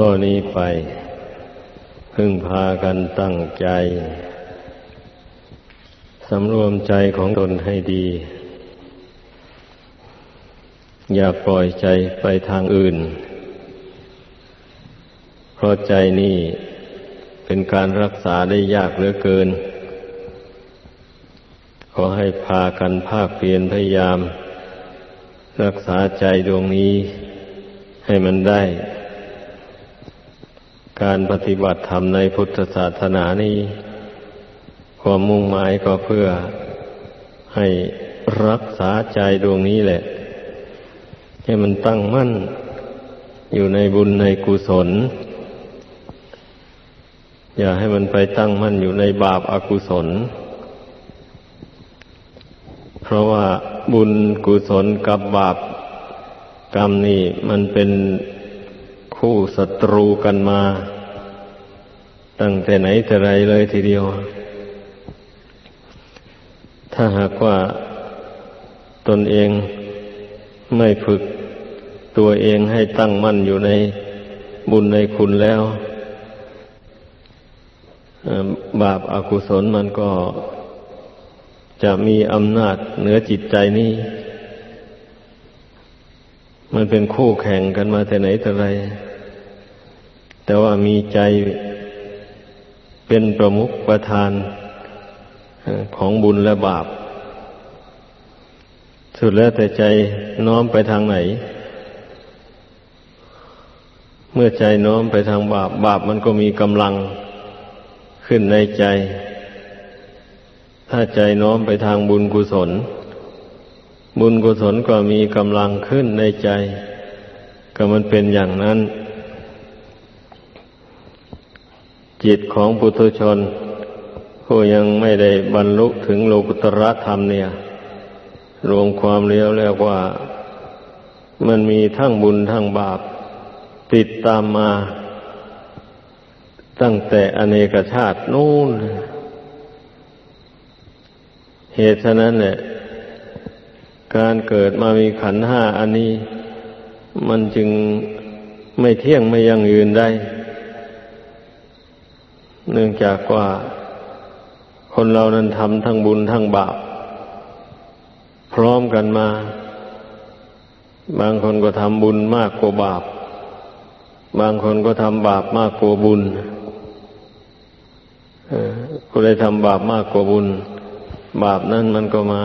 ต่อนนี้ไป พึ่งพากันตั้งใจ สำรวมใจของตนให้ดี อย่าปล่อยใจไปทางอื่น เพราะใจนี่เป็นการรักษาได้ยากเหลือเกิน ขอให้พากันภาคเพียรพยายาม รักษาใจดวงนี้ให้มันได้ การปฏิบัติธรรมในพุทธศาสนานี้ความมุ่งหมายก็เพื่อให้รักษาใจดวงนี้แหละ ให้มันตั้งมั่นอยู่ในบุญในกุศล อย่าให้มันไปตั้งมั่นอยู่ในบาปอากุศล เพราะว่าบุญกุศลกับบาปกรรมนี่มันเป็น คู่ศัตรูกันมา ตั้งแต่ไหนแต่ไรเลยทีเดียว ถ้าหากว่าตนเองไม่ฝึกตัวเองให้ตั้งมั่นอยู่ในบุญในคุณแล้วบาปอากุศลมันก็จะมีอำนาจเหนือจิตใจนี้ มันเป็นคู่แข่งกันมาแต่ไหนแต่ไร แต่ว่ามีใจเป็นประมุขประธานของบุญและบาป สุดแล้วแต่ใจน้อมไปทางไหน เมื่อใจน้อมไปทางบาป บาปมันก็มีกำลังขึ้นในใจ ถ้าใจน้อมไปทางบุญกุศล บุญกุศลก็มีกำลังขึ้นในใจ ก็มันเป็นอย่างนั้น จิตของปุถุชน ผู้ยังไม่ได้บรรลุถึงโลกุตระธรรมเนี่ย รวมความเลี้ยวแล้วว่า มันมีทั้งบุญทั้งบาป ติดตามมา ตั้งแต่อเนกชาตินู่น เหตุฉะนั้นแหละการเกิดมามีขันห้าอันนี้ มันจึงไม่เที่ยงไม่ยั่งยืนได้ เนื่องจากว่าคนเรานั้นทำทั้งบุญทั้งบาป พร้อมกันมา บางคนก็ทำบุญมากกว่าบาป บางคนก็ทำบาปมากกว่าบุญก็เลยทำบาปมากกว่าบุญ บาปนั้นมันก็มา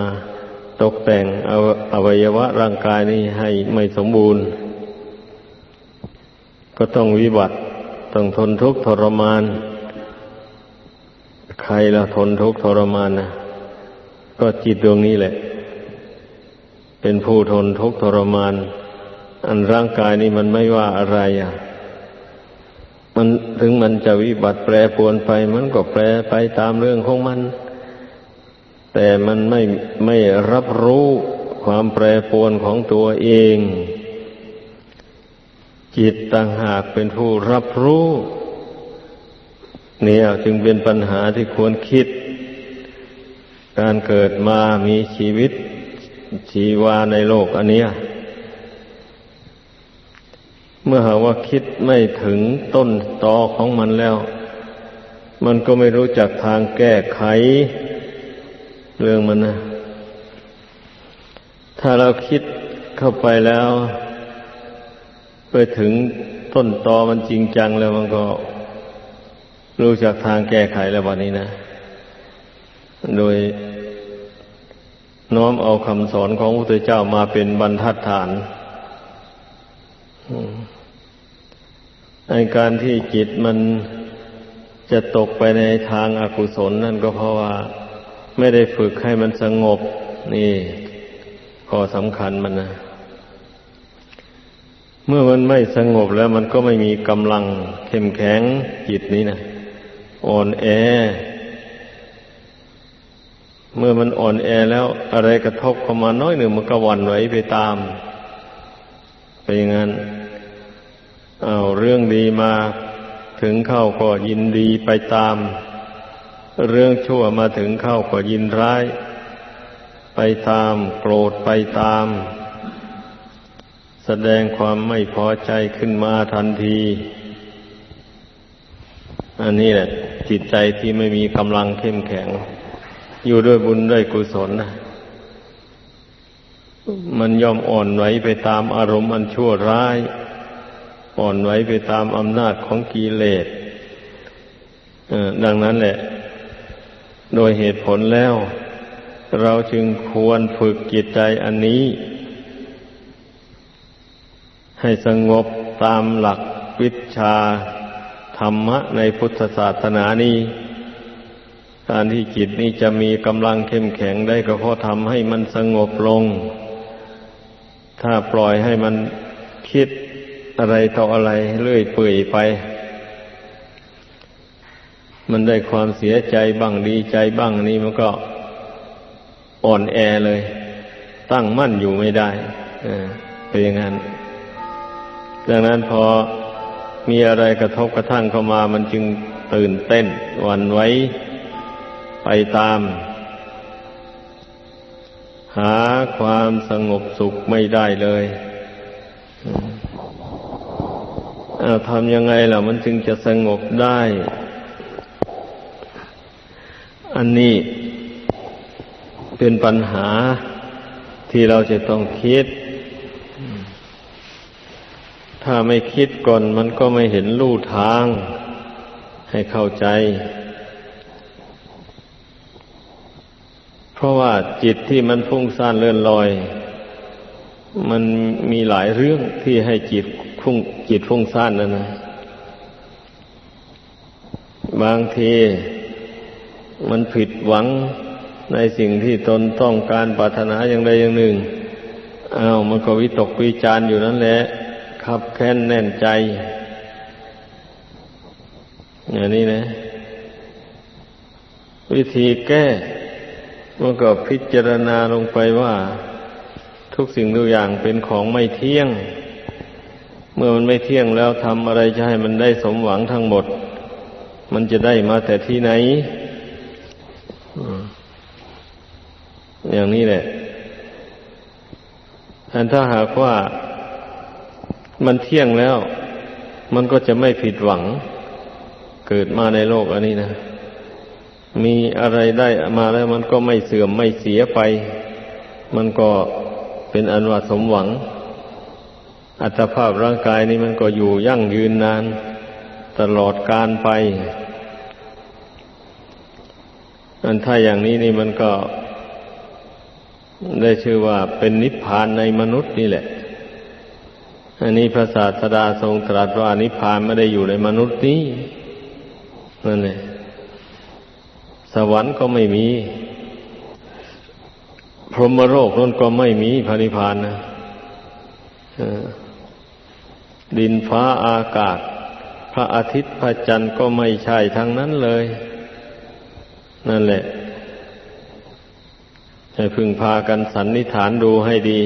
ตกแต่งออวัยวะร่างกายนี้ให้ไม่สมบูรณ์ ก็ต้องวิบัติ ต้องทนทุกข์ทรมาน ใครละทนทุกข์ทรมานนะก็จิตดวงนี้แหละ เป็นผู้ทนทุกข์ทรมาน อันร่างกายนี้มันไม่ว่าอะไรอะ มันถึงมันจะวิบัติแปรปรวนไป มันก็แปรไปตามเรื่องของมัน แต่มันไม่ไม่รับรู้ความแปรปรวนของตัวเอง จิตต่างหากเป็นผู้รับรู้ เนี่ยจึงเป็นปัญหาที่ควรคิด การเกิดมามีชีวิต ชีวาในโลกอันเนี้ยเมื่อหาว่าคิดไม่ถึงต้นตอของมันแล้ว มันก็ไม่รู้จักทางแก้ไข เรื่องมันนะ ถ้าเราคิดเข้าไปแล้ว ไปถึงต้นตอมันจริงจังแล้วมันก็ รู้จักทางแก้ไขแล้ววันนี้นะ โดยน้อมเอาคำสอนของพระพุทธเจ้ามาเป็นบรรทัดฐานในการที่จิตมันจะตกไปในทางอากุศลนั่นก็เพราะว่าไม่ได้ฝึกให้มันสงบ นี่ข้อสำคัญมันนะ เมื่อมันไม่สงบแล้วมันก็ไม่มีกำลังเข้มแข็งจิตนี้นะ อ่อนแอ เมื่อมันอ่อนแอแล้วอะไรกระทบเข้ามาน้อยหนึ่งมันก็หวั่นไหวไปตามไปอย่างนั้นเอาเรื่องดีมาถึงเข้าก็ยินดีไปตาม เรื่องชั่วมาถึงเข้าก็ยินร้าย ไปตาม โกรธไปตาม แสดงความไม่พอใจขึ้นมาทันที อันนี้แหละ จิตใจที่ไม่มีกำลังเข้มแข็ง อยู่ด้วยบุญด้วยกุศลนะมันย่อมอ่อนไหวไปตามอารมณ์อันชั่วร้าย อ่อนไหวไปตามอำนาจของกิเลสดังนั้นแหละ โดยเหตุผลแล้ว เราจึงควรฝึกจิตใจอันนี้ ให้สงบตามหลักวิชา รรมะในพุทธศาสนานี้ การที่จิตนี้จะมีกำลังเข้มแข็งได้ก็เพราะทำให้มันสงบลง ถ้าปล่อยให้มันคิดอะไรต่ออะไรเรื่อยเปื่อยไป มันได้ความเสียใจบ้างดีใจบ้างนี่มันก็อ่อนแอเลย ตั้งมั่นอยู่ไม่ได้เป็นอย่างนั้น ดังนั้นพอ มีอะไรกระทบกระทั่งเข้ามา มันจึงตื่นเต้นหวันไหวไปตาม หาความสงบสุขไม่ได้เลยเทำยังไงล่ะ มันจึงจะสงบได้ อันนี้เป็นปัญหาที่เราจะต้องคิด ถ้าไม่คิดก่อนมันก็ไม่เห็นลู่ทาง ให้เข้าใจ เพราะว่าจิตที่มันฟุ้งซ่านเลื่อนลอย มันมีหลายเรื่องที่ให้จิตฟุ้งจิตฟุ้งซ่านนั่นนะบางทีมันผิดหวังในสิ่งที่ตนต้องการปรารถนาอย่างใดอย่างหนึ่งอ้าวมันก็วิตกวิจารอยู่นั่นแหละ ขับแค้นแน่นใจ อย่างนี้นะ วิธีแก้มันก็พิจารณาลงไปว่า ทุกสิ่งทุกอย่างเป็นของไม่เที่ยง เมื่อมันไม่เที่ยงแล้วทำอะไรจะให้มันได้สมหวังทั้งหมด มันจะได้มาแต่ที่ไหนอย่างนี้แหละอันถ้าหากว่า มันเที่ยงแล้ว มันก็จะไม่ผิดหวัง เกิดมาในโลกอันนี้นะ มีอะไรได้มาแล้วมันก็ไม่เสื่อมไม่เสียไป มันก็เป็นอันว่าสมหวัง อัตภาพร่างกายนี้มันก็อยู่ยั่งยืนนาน ตลอดการไป อันถ้าอย่างนี้นี่มันก็ได้ชื่อว่าเป็นนิพพานในมนุษย์นี่แหละ อันนี้พระศาสดาทรงตรัสว่านิพพานไม่ได้อยู่ในมนุษย์นี้นั่นแหละสวรรค์ก็ไม่มี พรหมโลกนั่นก็ไม่มีพระนิพพานนะดินฟ้าอากาศ พระอาทิตย์พระจันทร์ก็ไม่ใช่ทั้งนั้นเลย นั่นแหละให้พึงพากันสันนิฐานดูให้ดี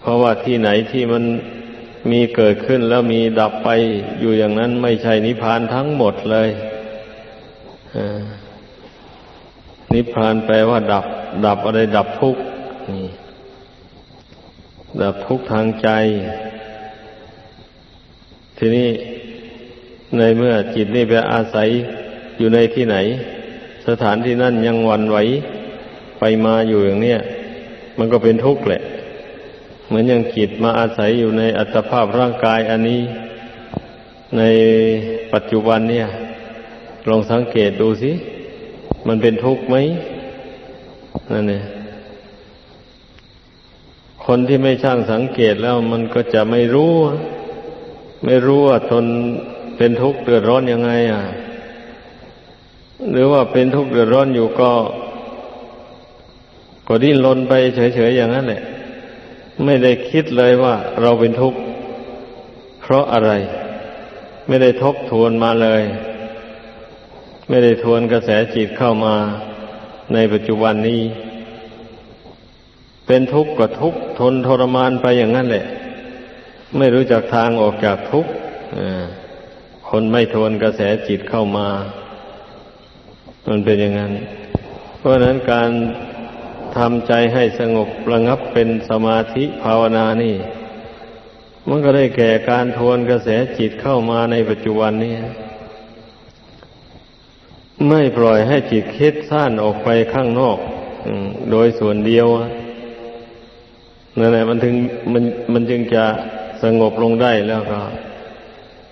เพราะว่าที่ไหนที่มันมีเกิดขึ้นแล้วมีดับไปอยู่อย่างนั้นไม่ใช่นิพพานทั้งหมดเลยนิพพานแปลว่าดับ ดับอะไรดับทุกข์ดับทุกข์ทางใจ ทีนี้ในเมื่อจิตนี่ไปอาศัยอยู่ในที่ไหน สถานที่นั่นยังวันไหวไปมาอยู่อย่างเนี้ยมันก็เป็นทุกข์แหละ เหมือนอย่างจิตมาอาศัยอยู่ในอัตภาพร่างกายอันนี้ ในปัจจุบันเนี่ย ลองสังเกตดูสิ มันเป็นทุกข์ไหมนั่นเนี่ยคนที่ไม่ช่างสังเกตแล้วมันก็จะไม่รู้ ไม่รู้ว่าทนเป็นทุกข์เดือดร้อนยังไง อะ หรือว่าเป็นทุกข์เดือดร้อนอยู่ก็ ก็ดิ้นรนไปเฉยๆอย่างนั้นแหละ ไม่ได้คิดเลยว่าเราเป็นทุกข์ เพราะอะไร ไม่ได้ทบทวนมาเลย ไม่ได้ทวนกระแสจิตเข้ามาในปัจจุบันนี้ เป็นทุกข์ก็ทุกข์ทนทรมานไปอย่างนั้นแหละ ไม่รู้จักทางออกจากทุกข์คนไม่ทวนกระแสจิตเข้ามา มันเป็นอย่างนั้น เพราะนั้นการ ทำใจให้สงบระงับเป็นสมาธิภาวนานี่ มันก็ได้แก่การทวนกระแสจิตเข้ามาในปัจจุบันนี้ ไม่ปล่อยให้จิตคิดซ่านออกไปข้างนอกโดยส่วนเดียวนั่นแหละมันถึงมันมันจึงจะสงบลงได้แล้วก็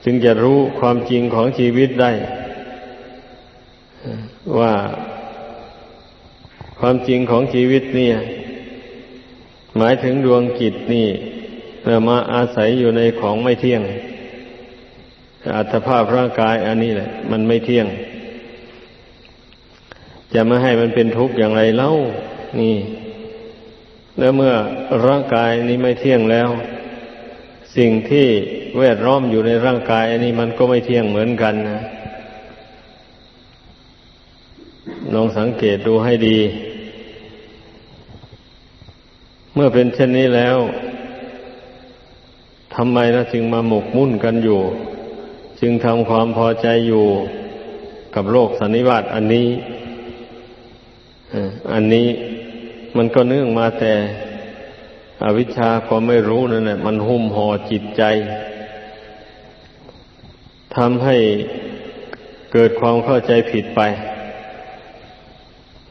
จึงจะรู้ความจริงของชีวิตได้ ว่า ความจริงของชีวิตเนี่ย หมายถึงดวงจิตนี่มาอาศัยอยู่ในของไม่เที่ยง อัตภาพร่างกายอันนี้แหละ มันไม่เที่ยง จะไม่ให้มันเป็นทุกข์อย่างไรเล่า นี่ แล้วเมื่อร่างกายนี้ไม่เที่ยงแล้ว สิ่งที่แวดล้อมอยู่ในร่างกาย อันนี้มันก็ไม่เที่ยงเหมือนกันนะลองสังเกตดูให้ดี มื่อเป็นเช่นนี้แล้วทำไมเราจึงมาหมกมุ่นกันอยู่ จึงทำความพอใจอยู่กับโลกสันนิวาตอันนี้อันนี้มันก็เนื่องมาแต่อวิชชาความไม่รู้นั่นแหละมันหุ้มห่อจิตใจทำให้เกิดความเข้าใจผิดไป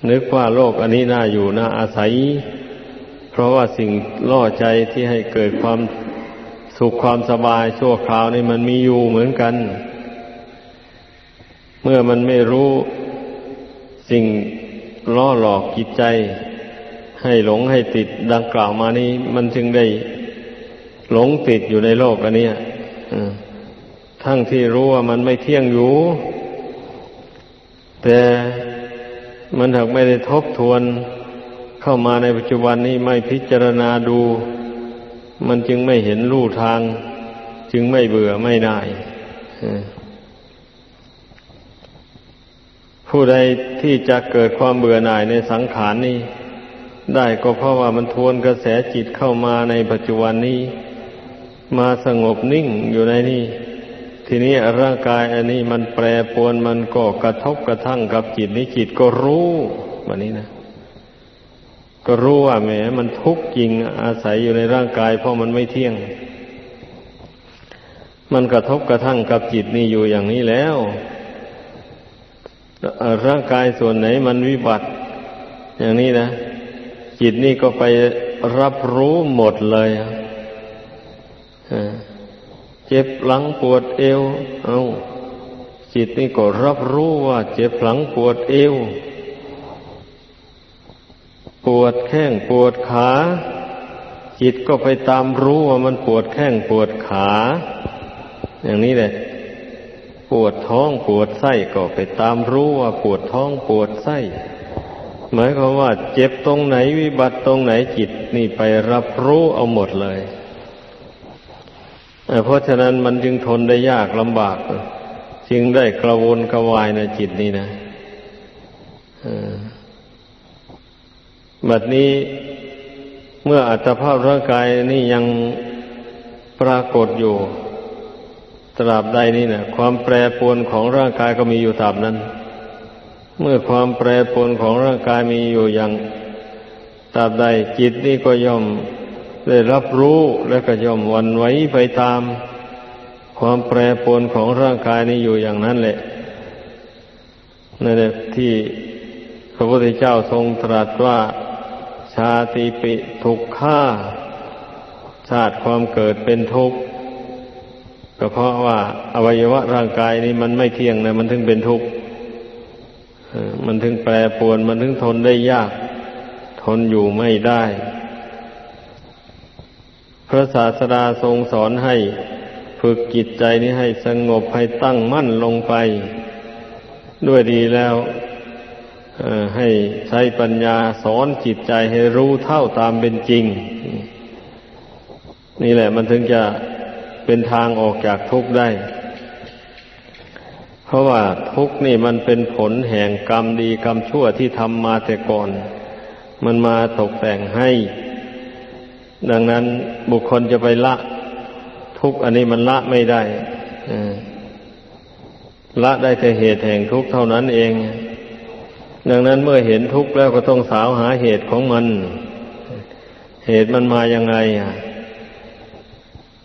นึกว่าโลกอันนี้น่าอยู่น่าอาศัย ราะว่าสิ่งล่อใจที่ให้เกิดความสุขความสบายชั่วคราวนี่มันมีอยู่เหมือนกัน เมื่อมันไม่รู้สิ่งล่อหลอกจิตใจ ให้หลงให้ติดดังกล่าวมานี้ มันจึงได้หลงติดอยู่ในโลกอันนี้ทั้งที่รู้ว่ามันไม่เที่ยงอยู่ แต่มันหากไม่ได้ทบทวน เข้ามาในปัจจุบันนี้ไม่พิจารณาดู มันจึงไม่เห็นรูทาง จึงไม่เบื่อไม่น่ายผู้ใดที่จะเกิดความเบื่อหน่ายในสังขารนี้ ได้ก็เพราะว่ามันทวนกระแสจิตเข้ามาในปัจจุบันนี้ มาสงบนิ่งอยู่ในนี้ ทีนี้ร่างกายอันนี้มันแปรปรวนมันก็กระทบกระทั่งกับจิตนี้จิตก็รู้แบบนี้นะ ก็รู้ว่าแหมมันทุกข์จริงอาศัยอยู่ในร่างกาย เพราะมันไม่เที่ยง มันกระทบกระทั่งกับจิตนี่อยู่อย่างนี้แล้ว ร่างกายส่วนไหนมันวิบัติ อย่างนี้นะ จิตนี่ก็ไปรับรู้หมดเลยเจ็บหลังปวดเอว เอาจิตนี่ก็รับรู้ว่าเจ็บหลังปวดเอว ปวดแข้งปวดขา จิตก็ไปตามรู้ว่ามันปวดแข้งปวดขา อย่างนี้แหละปวดท้องปวดไส้ก็ไปตามรู้ว่าปวดท้องปวดไส้หมายความว่า เจ็บตรงไหนวิบัติตรงไหนจิตนี่ไปรับรู้เอาหมดเลยเพราะฉะนั้นมันจึงทนได้ยากลำบากจึงได้กระวนกระวายในจิตนี่นะ บัดนี้เมื่ออัตภาพร่างกายนี่ยังปรากฏอยู่ ตราบใดนี่นะความแปรปรวนของร่างกายก็มีอยู่ตราบนั้น เมื่อความแปรปรวนของร่างกายมีอยู่อย่างตราบใดจิตนี่ก็ย่อมได้รับรู้และก็ย่อมวันไหวไปตาม ความแปรปรวนของร่างกายนี้อยู่อย่างนั้นแหละนั่นแหละที่พระพุทธเจ้าทรงตรัสว่า ชาติปิทุกข้าชาติความเกิดเป็นทุกข์ก็เพราะว่าอวัยวะร่างกายนี้มันไม่เที่ยงนะมันถึงเป็นทุกข์มันถึงแปรปรวน มันถึงทนได้ยาก ทนอยู่ไม่ได้ พระศาสดาทรงสอนให้ฝึกจิตใจนี้ให้สงบให้ตั้งมั่นลงไป ด้วยดีแล้ว ให้ใช้ปัญญาสอนจิตใจให้รู้เท่าตามเป็นจริง นี่แหละมันถึงจะเป็นทางออกจากทุกข์ได้ เพราะว่าทุกข์นี่มันเป็นผลแห่งกรรมดีกรรมชั่วที่ทำมาแต่ก่อน มันมาตกแต่งให้ ดังนั้นบุคคลจะไปละ ทุกข์อันนี้มันละไม่ได้ละได้แต่เหตุแห่งทุกข์เท่านั้นเอง ดังนั้นเมื่อเห็นทุกข์แล้วก็ต้องสาวหาเหตุของมัน เหตุมันมาอยังไงอะ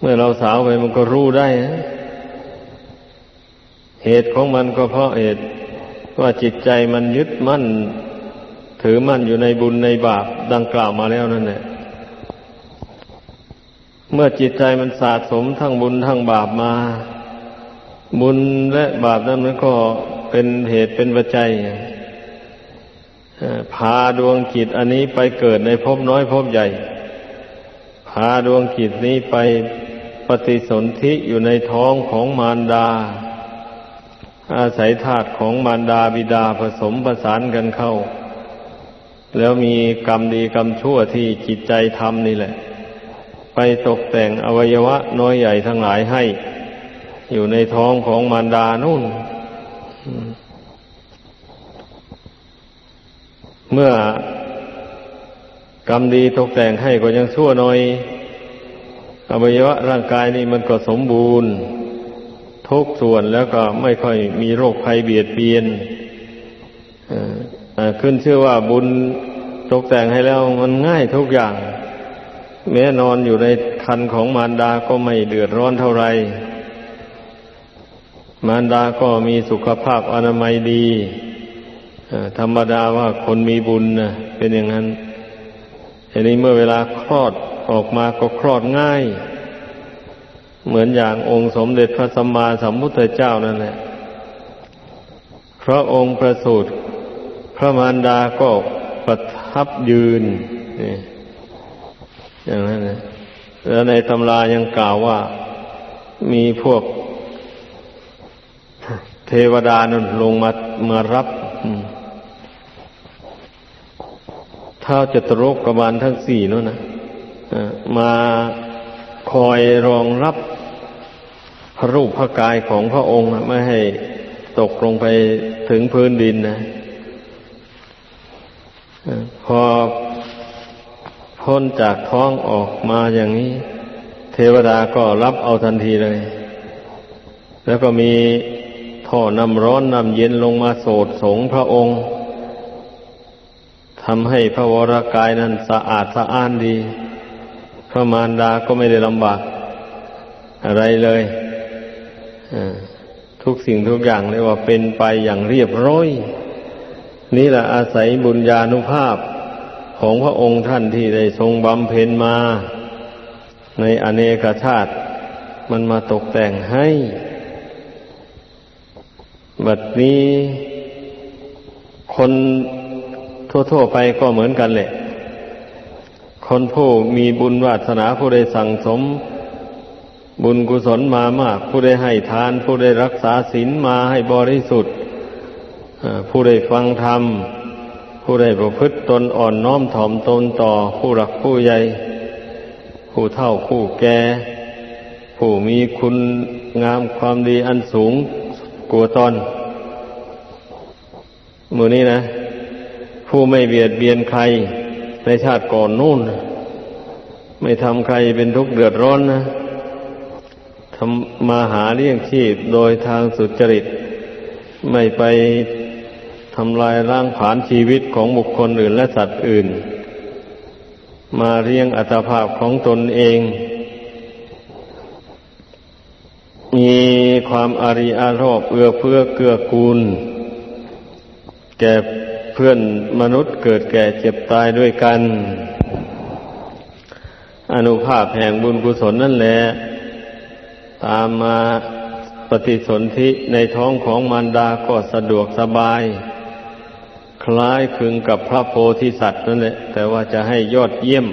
เมื่อเราสาวไปมันก็รู้ได้เหตุของมันก็เพราะเหตุว่าจิตใจมันยึดมั่น ถือมั่นอยู่ในบุญในบาปดังกล่าวมาแล้วนั่นแหละเมื่อจิตใจมันสะสมทั้งบุญทั้งบาปมา บุญและบาปนั้นมันก็เป็นเหตุเป็นปัจจัย พาดวงจิตอันนี้ไปเกิดในภพน้อยภพใหญ่ พาดวงจิตนี้ไปปฏิสนธิอยู่ในท้องของมารดา อาศัยธาตุของมารดาบิดาผสมประสานกันเข้า แล้วมีกรรมดีกรรมชั่วที่จิตใจทำนี่แหละ ไปตกแต่งอวัยวะน้อยใหญ่ทั้งหลายให้ อยู่ในท้องของมารดานู่น เมื่อกรรมดีตกแต่งให้ก็ยังชั่วหน่อยอวัยวะร่างกายนี่มันก็สมบูรณ์ ทุกส่วนแล้วก็ไม่ค่อยมีโรคภัยเบียดเบียนขึ้นชื่อว่าบุญตกแต่งให้แล้วมันง่ายทุกอย่าง แม้นอนอยู่ในคันของมารดาก็ไม่เดือดร้อนเท่าไหร่มารดาก็มีสุขภาพอนามัยดี ธรรมดาว่าคนมีบุญนะเป็นอย่างนั้นทีนี้เมื่อเวลาคลอดออกมาก็คลอดง่าย เหมือนอย่างองค์สมเด็จพระสัมมาสัมพุทธเจ้านั่นแหละพระองค์ประสูติพระมารดาก็ประทับยืนนี่อย่างนั้นนะแล้วในตำรายังกล่าวว่ามีพวกเทวดานั่นลงมามารับ อืม ท้าจตุรกบาลทั้งสี่นั่นนะมาคอยรองรับพระรูปพระกายของพระองค์ไม่ให้ตกลงไปถึงพื้นดินนะพอพ้นจากท้องออกมาอย่างนี้ เทวดาก็รับเอาทันทีเลย แล้วก็มีท่อน้ำร้อนน้ำเย็นลงมาโสดสงพระองค์ ทำให้พระวรากายนั้นสะอาดสะอ้านดี พระมารดาก็ไม่ได้ลำบาก อะไรเลยอ่าทุกสิ่งทุกอย่างเรียกว่าเป็นไปอย่างเรียบร้อย นี่แหละอาศัยบุญญาณุภาพของพระองค์ท่านที่ได้ทรงบำเพ็ญมา ในอเนกชาติ มันมาตกแต่งให้ บัดนี้คน ทั่วๆไปก็เหมือนกันแหละ คนผู้มีบุญวาสนาผู้ได้สั่งสม บุญกุศลมามาก ผู้ได้ให้ทาน ผู้ได้รักษาศีลมาให้บริสุทธิ์ผู้ได้ฟังธรรม ผู้ได้ประพฤติตนอ่อนน้อมถ่อมตนต่อผู้หลักผู้ใหญ่ ผู้เฒ่าผู้แก่ ผู้มีคุณงามความดีอันสูงกว่าตนมือนี้นะ ผู้ไม่เบียดเบียนใครในชาติก่อนนู่น ไม่ทำใครเป็นทุกข์เดือดร้อนนะทำมาหาเลี้ยงชีพโดยทางสุจริต ไม่ไปทำลายร่างผานชีวิตของบุคคลอื่นและสัตว์อื่น มาเลี้ยงอัตภาพของตนเอง มีความอารีอารอบเอื้อเพื่อเกื้อกูล แก่ เพื่อนมนุษย์เกิดแก่เจ็บตายด้วยกัน อนุภาพแห่งบุญกุศลนั่นแหละ ตามมาปฏิสนธิในท้องของมารดาก็สะดวกสบาย คล้ายคลึงกับพระโพธิสัตว์นั่นแหละ แต่ว่าจะให้ยอดเยี่ยม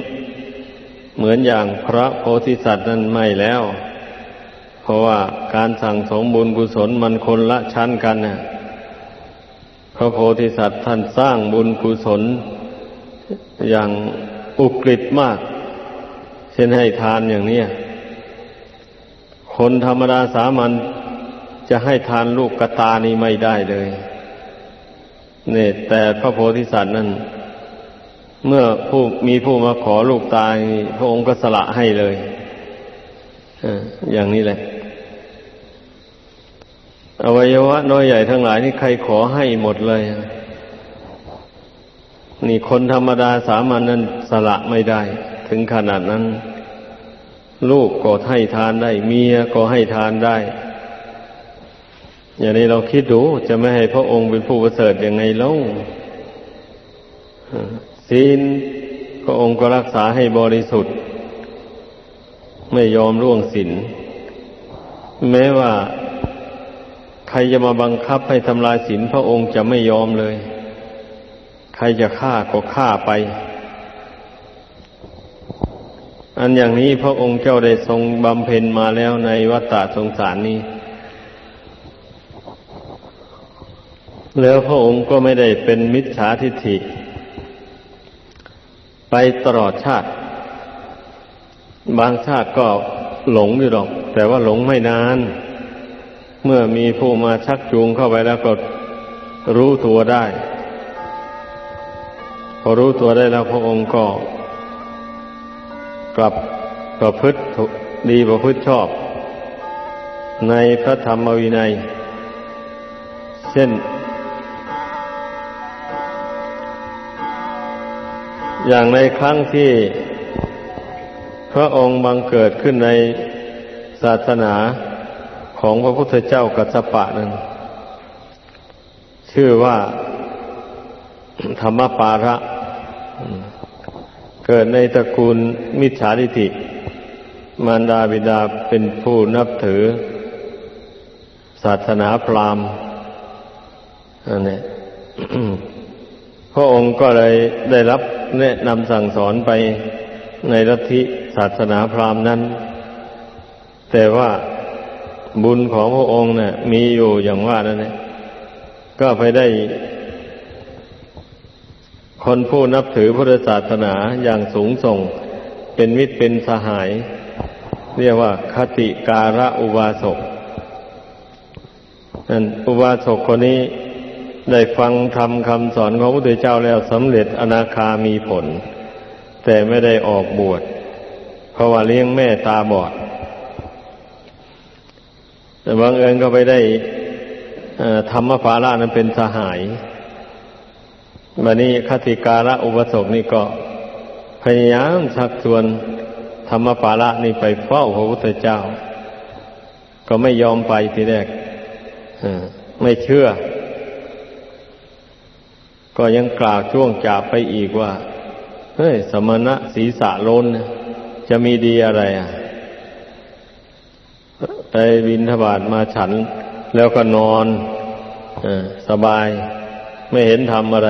เหมือนอย่างพระโพธิสัตว์นั้นไม่แล้ว เพราะว่าการสั่งสมบุญกุศลมันคนละชั้นกันน่ะ ระโพธิสัตว์ท่านสร้างบุญกุศล อย่างอุกฤษมาก เช่นให้ทานอย่างนี้คนธรรมดาสามัญจะให้ทานลูกกระตานี่ไม่ได้เลยเนี่ยแต่พระโพธิสัตว์นั้น เมื่อผู้มีผู้มาขอลูกตายพระองค์ก็สละให้เลยอออย่างนี้แหละ อวัยวะน้อยใหญ่ทั้งหลายนี่ใครขอให้หมดเลย นี่คนธรรมดาสามัญนนั้นสละไม่ได้ ถึงขนาดนั้น ลูกก็ให้ทานได้ เมียก็ให้ทานได้ อย่างนี้เราคิดดูจะไม่ให้พระองค์เป็นผู้ประเสริฐยังไงล่าศีลพระองค์ก็รักษาให้บริสุทธิ์ ไม่ยอมร่วงศีลแม้ว่า ใครจะมาบังคับให้ทำลายศีลพระองค์จะไม่ยอมเลย ใครจะฆ่าก็ฆ่าไป อันอย่างนี้พระองค์เจ้าได้ทรงบำเพ็ญมาแล้วในวัฏฏะสงสารนี้ แล้วพระองค์ก็ไม่ได้เป็นมิจฉาทิฏฐิ ไปตลอดชาติ บางชาติก็หลงอยู่หรอก แต่ว่าหลงไม่นาน เมื่อมีผู้มาชักจูงเข้าไปแล้วก็รู้ตัวได้ พอรู้ตัวได้แล้วพระองค์ก็ กลับประพฤติดีประพฤติชอบ ในพระธรรมวินัย เช่น อย่างในครั้งที่พระองค์บังเกิดขึ้นในศาสนา ของพระพุทธเจ้ากัสสปะนั้นชื่อว่าธรรมปาระเกิดในตระกูลมิจฉาทิฏฐิมารดาบิดาเป็นผู้นับถือ ศาสนาพราหมณ์อันนี้พระองค์ก็เลยได้รับแนะนำสั่งสอนไปในลัทธิศาสนาพราหมณ์นั้น แต่ว่า บุญของพระองค์เนี่ย มีอยู่อย่างว่านั่นเองก็ไปได้ คนผู้นับถือพุทธศาสนาอย่างสูงส่ง เป็นมิตรเป็นสหาย เรียกว่าคติการะอุบาสกนั่นอุบาสกคนนี้ได้ฟังธรรมคำสอนของพระพุทธเจ้าแล้วสำเร็จอนาคามีผล แต่ไม่ได้ออกบวชเพราะว่าเลี้ยงแม่ตาบอด แต่บางเอิญก็ไปได้ธรรมภาระนั้นเป็นสหายวันนี้คติการะอุปสกนี่ก็พยายามชักชวนธรรมภาระนี่ไปเฝ้าพระพุทธเจ้า ก็ไม่ยอมไปทีแรกไม่เชื่อ ก็ยังกล่าวช่วงจากไปอีกว่า เฮ้ย สมณะศีรษะโลนจะมีดีอะไรอะ ไปบินทบาทมาฉัน แล้วก็นอนอสบาย ไม่เห็นทำอะไร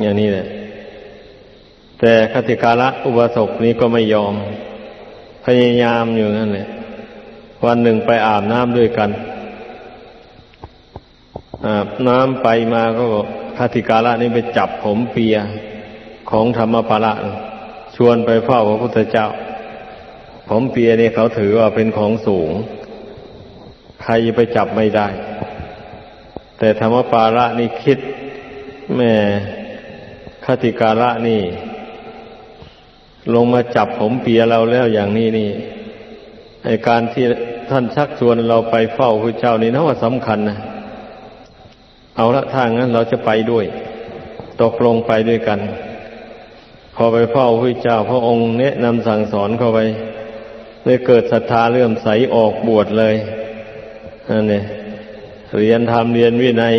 อย่างนี้แหละ แต่คติกาละอุบาสกนี้ก็ไม่ยอม พยายามอยู่นั่นแหละวันหนึ่งไปอาบน้ำด้วยกันอาบน้ำไปมาก็คติกาละนี่ไปจับผมเปียของธรรมปาระชวนไปเฝ้าพระพุทธเจ้า ผมเปียนี่เขาถือว่าเป็นของสูง ใครไปจับไม่ได้ แต่ธรรมปาระนี่คิดแม่คติกาละนี่ ลงมาจับผมเปียเราแล้วอย่างนี้นี่ไอการที่ท่านชักชวนเราไปเฝ้าพระเจ้านี่นะว่าสำคัญนะเอาละถ้างนั้นเราจะไปด้วย ตกลงไปด้วยกัน พอไปเฝ้าพระเจ้าพระองค์แนะนำสั่งสอนเข้าไป เลยเกิดศรัทธาเลื่อมใสออกบวชเลยนั่นเนี่ยเรียนธรรมเรียนวินัย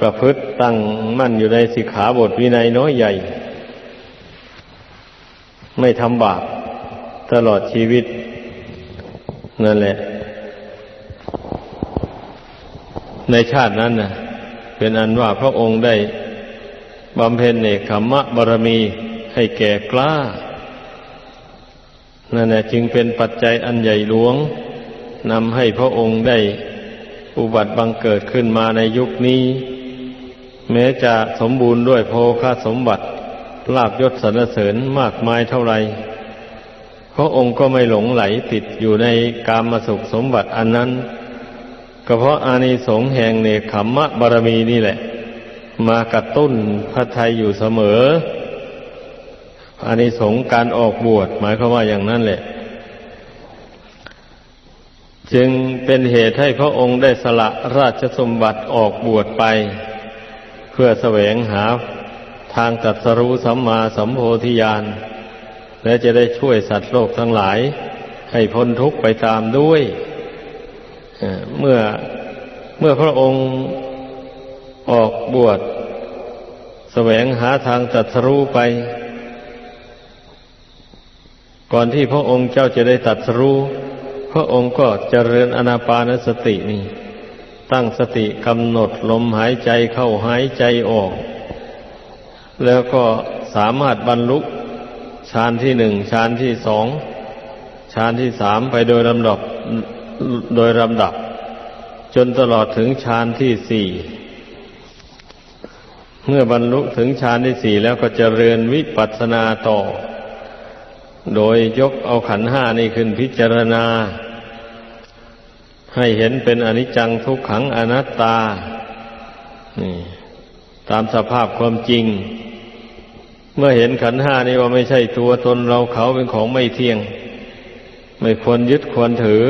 ประพฤติตั้งมั่นอยู่ในสิกขาบทวินัยน้อยใหญ่ ไม่ทำบาปตลอดชีวิต นั่นแหละ ในชาตินั้นนะเป็นอันว่าพระองค์ได้บำเพ็ญเนคขมะบารมีให้แก่กล้า นั่นแหละจึงเป็นปัจจัยอันใหญ่หลวงนำให้พระองค์ได้อุบัติบังเกิดขึ้นมาในยุคนี้ แม้จะสมบูรณ์ด้วยโภคาสมบัติลาบยศสรรเสริญมากมายเท่าไรพระองค์ก็ไม่หลงไหลติดอยู่ในกามสุขสมบัติอันนั้น ก็เพราะอานิสงส์แห่งเนคขมมะบารมีนี่แหละ มากระตุ้นพระทัยอยู่เสมอ อานิสงส์การออกบวชหมายความว่าอย่างนั้นแหละ จึงเป็นเหตุให้พระองค์ได้สละราชสมบัติออกบวชไป เพื่อแสวงหาทางตัดสรู้สัมมาสัมโพธิญาณและจะได้ช่วยสัตว์โลกทั้งหลาย ให้พ้นทุกข์ไปตามด้วยเมื่อเมื่อพระองค์ออกบวชแสวงหาทางตรัสรู้ไป ก่อนที่พระองค์เจ้าจะได้ตรัสรู้พระองค์ก็เจริญอนาปานสตินี่ ตั้งสติกำหนดลมหายใจเข้าหายใจออก แล้วก็สามารถบรรลุฌานที่หนึ่งฌานที่สองฌานที่สามไปโดยลำดับโดยลำดับ จนตลอดถึงฌานที่สี่เมื่อบรรลุถึงฌานที่สี่แล้วก็เจริญวิปัสสนาต่อ โดยยกเอาขันห้านี่ขึ้นพิจารณา ให้เห็นเป็นอนิจจังทุกขังอนัตตา นี่ ตามสภาพความจริง เมื่อเห็นขันห้านี่ว่าไม่ใช่ตัวตนเราเขาเป็นของไม่เที่ยง ไม่ควรยึดควรถือ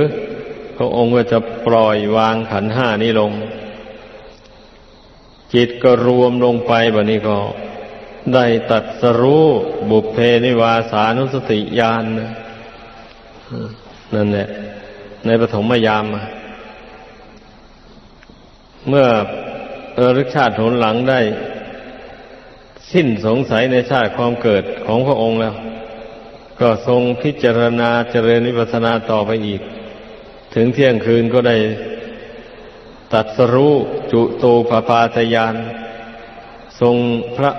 พระองค์ก็จะปล่อยวางขันห้านี้ลง จิตก็รวมลงไปแบบนี้ก็ ได้ตัดสรู้บุพเพนิวาสานุสติญาณนนั่นแหละ ในปฐมยาม เมื่อเออรึกชาติหนหลังได้ สิ้นสงสัยในชาติความเกิดของพระองค์แล้ว ก็ทรงพิจารณาเจริญวิปัสสนาต่อไปอีก ถึงเที่ยงคืนก็ได้ตัดสรู้จุตูปปาตยาน ทรงพระ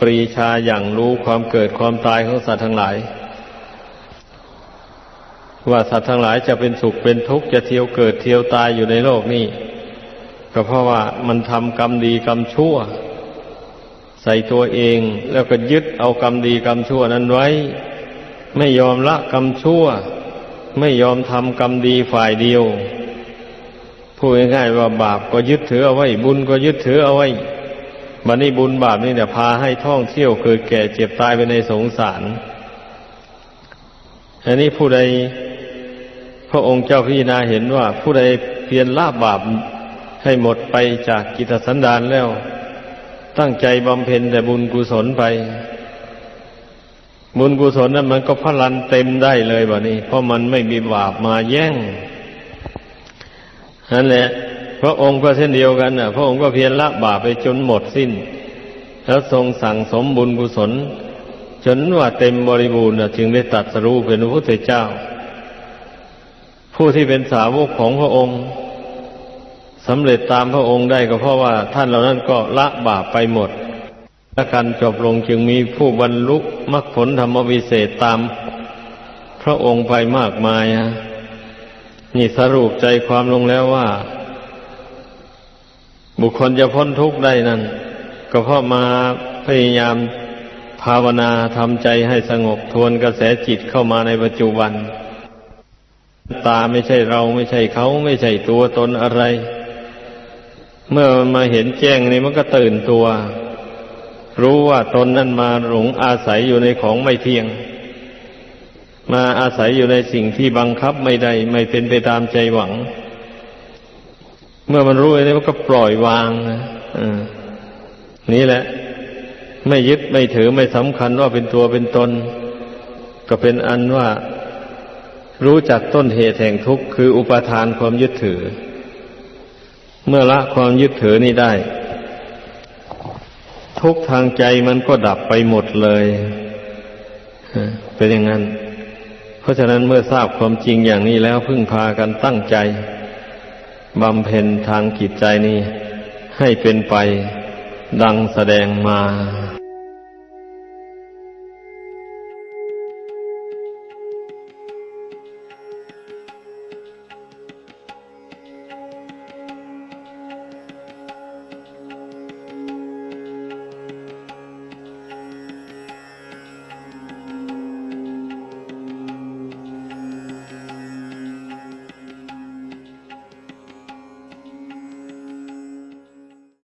ปรีชาอย่างรู้ความเกิดความตายของสัตว์ทั้งหลาย ว่าสัตว์ทั้งหลายจะเป็นสุขเป็นทุกข์จะเที่ยวเกิดเที่ยวตายอยู่ในโลกนี้ก็เพราะว่ามันทำกรรมดีกรรมชั่ว ใส่ตัวเองแล้วก็ยึดเอากรรมดีกรรมชั่วนั้นไว้ ไม่ยอมละกรรมชั่ว ไม่ยอมทำกรรมดีฝ่ายเดียวพูดง่ายๆว่าบาปก็ยึดถือเอาไว้ บุญก็ยึดถือเอาไว้ บันนี้บุญบาปนี่เนี่ยพาให้ท่องเที่ยวเกิดแก่เจ็บตายไปในสงสาร อันนี้ผู้ใด พระองค์เจ้าพิจารณาเห็นว่า ผู้ใดเพียรละบาปให้หมดไปจากกิจสันดานแล้ว ตั้งใจบำเพ็ญแต่บุญกุศลไป บุญกุศลนั้นมันก็พลันเต็มได้เลยบ่นี้ เพราะมันไม่มีบาปมาแย่งนั่นแหละ พระองค์ก็เช่นเดียวกันนะพระองค์ก็เพียรละบาปไปจนหมดสิ้น แล้วทรงสั่งสมบุญกุศล จนว่าเต็มบริบูรณ์จึงได้ตัดสรู้เป็นพระพุทธเจ้า ผู้ที่เป็นสาวกของพระองค์สำเร็จตามพระองค์ได้ก็เพราะว่าท่านเหล่านั้นก็ละบาปไปหมดและการจบลงจึงมีผู้บรรลุมรรคผลธรรมวิเศษตามพระองค์ไปมากมายฮะนี่สรุปใจความลงแล้วว่า บุคคลจะพ้นทุกข์ได้นั้น ก็เพราะมาพยายามภาวนาทำใจให้สงบทวนกระแสจิตเข้ามาในปัจจุบัน ตาไม่ใช่เราไม่ใช่เขาไม่ใช่ตัวตนอะไร เมื่อมันมาเห็นแจ้งนี่มันก็ตื่นตัว รู้ว่าตนนั้นมาหลงอาศัยอยู่ในของไม่เที่ยง มาอาศัยอยู่ในสิ่งที่บังคับไม่ได้ ไม่เป็นไปตามใจหวัง เมื่อมันรู้อย่างนี้มันก็ปล่อยวางนะนี่แหละ ไม่ยึดไม่ถือไม่สำคัญว่าเป็นตัวเป็นตน ก็เป็นอันว่า รู้จักต้นเหตุแห่งทุกข์คืออุปทานความยึดถือ เมื่อละความยึดถือนี้ได้ ทุกทางใจมันก็ดับไปหมดเลยเป็นอย่างนั้น เพราะฉะนั้นเมื่อทราบความจริงอย่างนี้แล้วพึ่งพากันตั้งใจ บำเพ็ญทางกิจใจนี้ให้เป็นไปดังแสดงมา